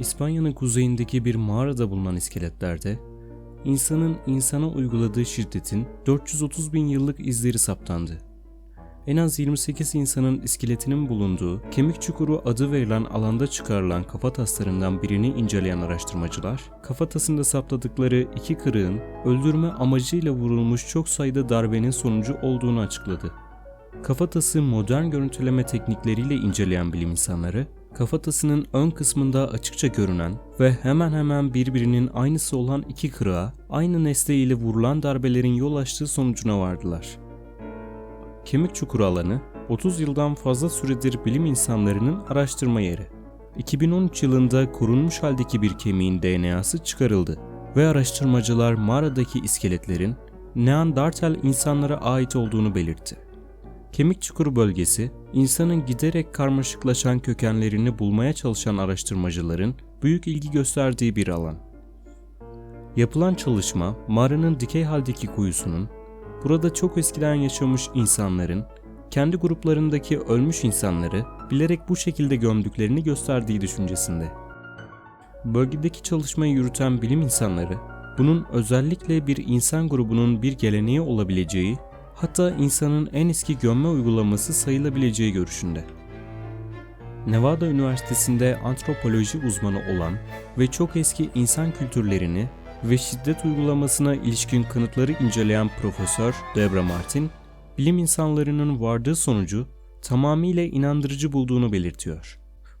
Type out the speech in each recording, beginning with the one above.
İspanya'nın kuzeyindeki bir mağarada bulunan iskeletlerde insanın insana uyguladığı şiddetin 430 bin yıllık izleri saptandı. En az 28 insanın iskeletinin bulunduğu kemik çukuru adı verilen alanda çıkarılan kafataslarından birini inceleyen araştırmacılar, kafatasında sapladıkları iki kırığın öldürme amacıyla vurulmuş çok sayıda darbenin sonucu olduğunu açıkladı. Kafatası modern görüntüleme teknikleriyle inceleyen bilim insanları, kafatasının ön kısmında açıkça görünen ve hemen hemen birbirinin aynısı olan iki kırığa aynı nesne ile vurulan darbelerin yol açtığı sonucuna vardılar. Kemik çukuru alanı 30 yıldan fazla süredir bilim insanlarının araştırma yeri. 2013 yılında korunmuş haldeki bir kemiğin DNA'sı çıkarıldı ve araştırmacılar mağaradaki iskeletlerin Neandertal insanlara ait olduğunu belirtti. Kemik çukuru bölgesi, insanın giderek karmaşıklaşan kökenlerini bulmaya çalışan araştırmacıların büyük ilgi gösterdiği bir alan. Yapılan çalışma, mağaranın dikey haldeki kuyusunun, burada çok eskiden yaşamış insanların, kendi gruplarındaki ölmüş insanları bilerek bu şekilde gömdüklerini gösterdiği düşüncesinde. Bölgedeki çalışmayı yürüten bilim insanları, bunun özellikle bir insan grubunun bir geleneği olabileceği hatta insanın en eski gömme uygulaması sayılabileceği görüşünde. Nevada Üniversitesi'nde antropoloji uzmanı olan ve çok eski insan kültürlerini ve şiddet uygulamasına ilişkin kanıtları inceleyen Profesör Debra Martin, bilim insanlarının vardığı sonucu tamamıyla inandırıcı bulduğunu belirtiyor.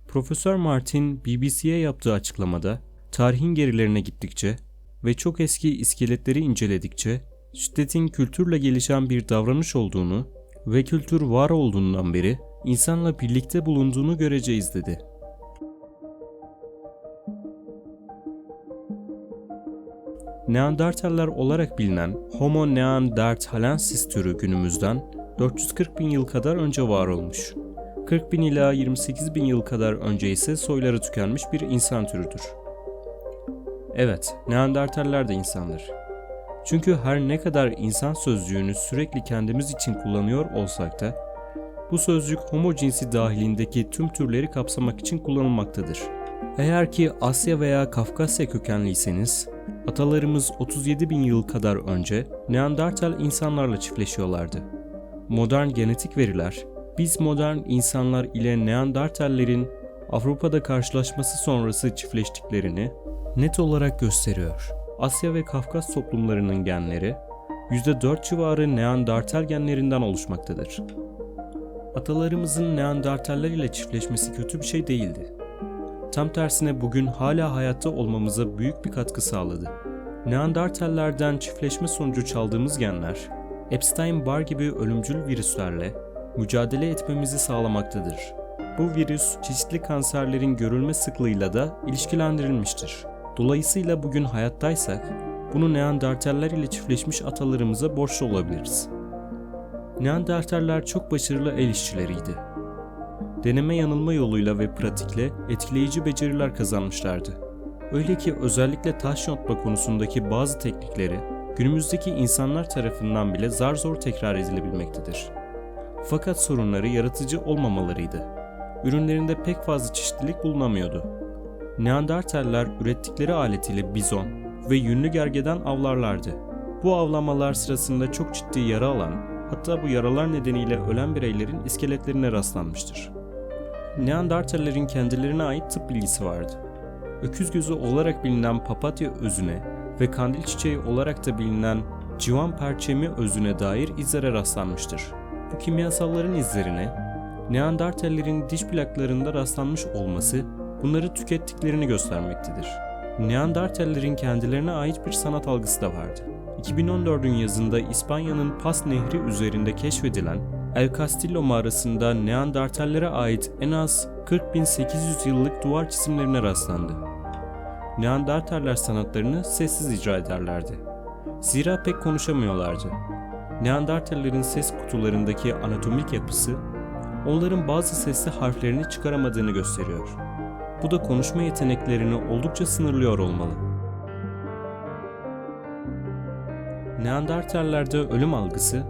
Profesör Martin BBC'ye yaptığı açıklamada tarihin gerilerine gittikçe ve çok eski iskeletleri inceledikçe şiddetin kültürle gelişen bir davranış olduğunu ve kültür var olduğundan beri insanla birlikte bulunduğunu göreceğiz dedi. Neandertaller olarak bilinen Homo neanderthalensis türü günümüzden 440 bin yıl kadar önce var olmuş. 40 bin ila 28 bin yıl kadar önce ise soyları tükenmiş bir insan türüdür. Evet, Neandertaller de insandır. Çünkü her ne kadar insan sözcüğünü sürekli kendimiz için kullanıyor olsak da, bu sözcük homo cinsi dahilindeki tüm türleri kapsamak için kullanılmaktadır. Eğer ki Asya veya Kafkasya kökenliyseniz, atalarımız 37 bin yıl kadar önce Neandertal insanlarla çiftleşiyorlardı. Modern genetik veriler, biz modern insanlar ile Neandertallerin Avrupa'da karşılaşması sonrası çiftleştiklerini net olarak gösteriyor. Asya ve Kafkas toplumlarının genleri %4 civarı Neandertal genlerinden oluşmaktadır. Atalarımızın Neandertaller ile çiftleşmesi kötü bir şey değildi. Tam tersine bugün hala hayatta olmamıza büyük bir katkı sağladı. Neandertallerden çiftleşme sonucu çaldığımız genler, Epstein-Barr gibi ölümcül virüslerle mücadele etmemizi sağlamaktadır. Bu virüs çeşitli kanserlerin görülme sıklığıyla da ilişkilendirilmiştir. Dolayısıyla bugün hayattaysak bunu Neandertaller ile çiftleşmiş atalarımıza borçlu olabiliriz. Neandertaller çok başarılı el işçileriydi. Deneme yanılma yoluyla ve pratikle etkileyici beceriler kazanmışlardı. Öyle ki özellikle taş yontma konusundaki bazı teknikleri günümüzdeki insanlar tarafından bile zar zor tekrar edilebilmektedir. Fakat sorunları yaratıcı olmamalarıydı. Ürünlerinde pek fazla çeşitlilik bulunamıyordu. Neandertaller ürettikleri aletiyle bizon ve yünlü gergeden avlarlardı. Bu avlamalar sırasında çok ciddi yara alan, hatta bu yaralar nedeniyle ölen bireylerin iskeletlerine rastlanmıştır. Neandertallerin kendilerine ait tıp bilgisi vardı. Öküz gözü olarak bilinen papatya özüne ve kandil çiçeği olarak da bilinen civan perçemi özüne dair izlere rastlanmıştır. Bu kimyasalların izlerine Neandertallerin diş plaklarında rastlanmış olması bunları tükettiklerini göstermektedir. Neandertallerin kendilerine ait bir sanat algısı da vardı. 2014'ün yazında İspanya'nın Pas Nehri üzerinde keşfedilen El Castillo mağarasında Neandertallere ait en az 40.800 yıllık duvar çizimlerine rastlandı. Neandertaller sanatlarını sessiz icra ederlerdi. Zira pek konuşamıyorlardı. Neandertallerin ses kutularındaki anatomik yapısı, onların bazı sesli harflerini çıkaramadığını gösteriyor. Bu da konuşma yeteneklerini oldukça sınırlıyor olmalı. Neandertallerde ölüm algısı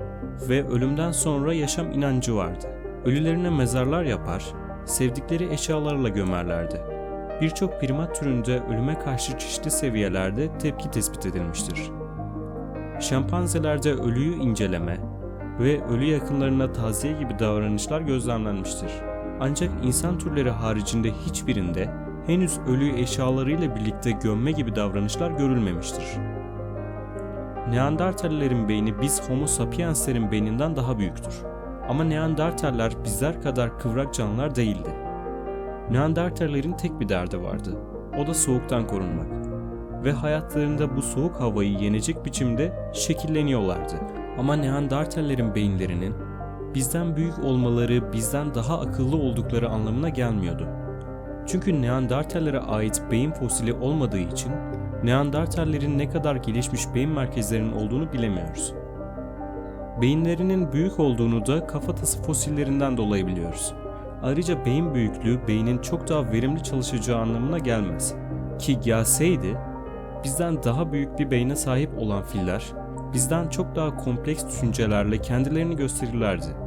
ve ölümden sonra yaşam inancı vardı. Ölülerine mezarlar yapar, sevdikleri eşyalarla gömerlerdi. birçok primat türünde ölüme karşı çeşitli seviyelerde tepki tespit edilmiştir. Şempanzelerde ölüyü inceleme ve ölü yakınlarına taziye gibi davranışlar gözlemlenmiştir. Ancak insan türleri haricinde hiçbirinde henüz ölüyü eşyalarıyla birlikte gömme gibi davranışlar görülmemiştir. Neandertallerin beyni biz Homo sapienslerin beyninden daha büyüktür. Ama Neandertaller bizler kadar kıvrak canlılar değildi. Neandertallerin tek bir derdi vardı. O da soğuktan korunmak. Ve hayatlarında bu soğuk havayı yenecek biçimde şekilleniyorlardı. Ama Neandertallerin beyinlerinin bizden büyük olmaları, bizden daha akıllı oldukları anlamına gelmiyordu. Çünkü Neandertallere ait beyin fosili olmadığı için Neandertallerin ne kadar gelişmiş beyin merkezlerinin olduğunu bilemiyoruz. Beyinlerinin büyük olduğunu da kafatası fosillerinden dolayı biliyoruz. Ayrıca beyin büyüklüğü beynin çok daha verimli çalışacağı anlamına gelmez. Ki gelseydi, bizden daha büyük bir beyne sahip olan filler, bizden çok daha kompleks düşüncelerle kendilerini gösterirlerdi.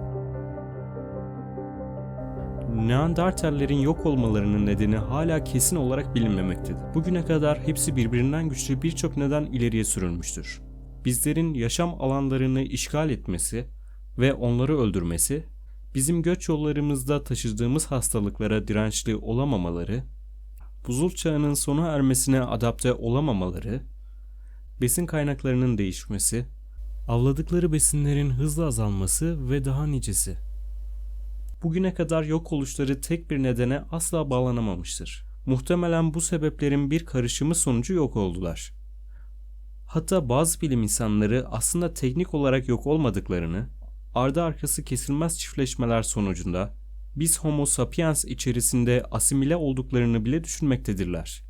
Neandertallerin yok olmalarının nedeni hala kesin olarak bilinmemektedir. Bugüne kadar hepsi birbirinden güçlü birçok neden ileriye sürülmüştür. Bizlerin yaşam alanlarını işgal etmesi ve onları öldürmesi, bizim göç yollarımızda taşıdığımız hastalıklara dirençli olamamaları, buzul çağının sona ermesine adapte olamamaları, besin kaynaklarının değişmesi, avladıkları besinlerin hızla azalması ve daha nicesi. Bugüne kadar yok oluşları tek bir nedene asla bağlanamamıştır. Muhtemelen bu sebeplerin bir karışımı sonucu yok oldular. Hatta bazı bilim insanları aslında teknik olarak yok olmadıklarını, ardı arkası kesilmez çiftleşmeler sonucunda biz Homo sapiens içerisinde asimile olduklarını bile düşünmektedirler.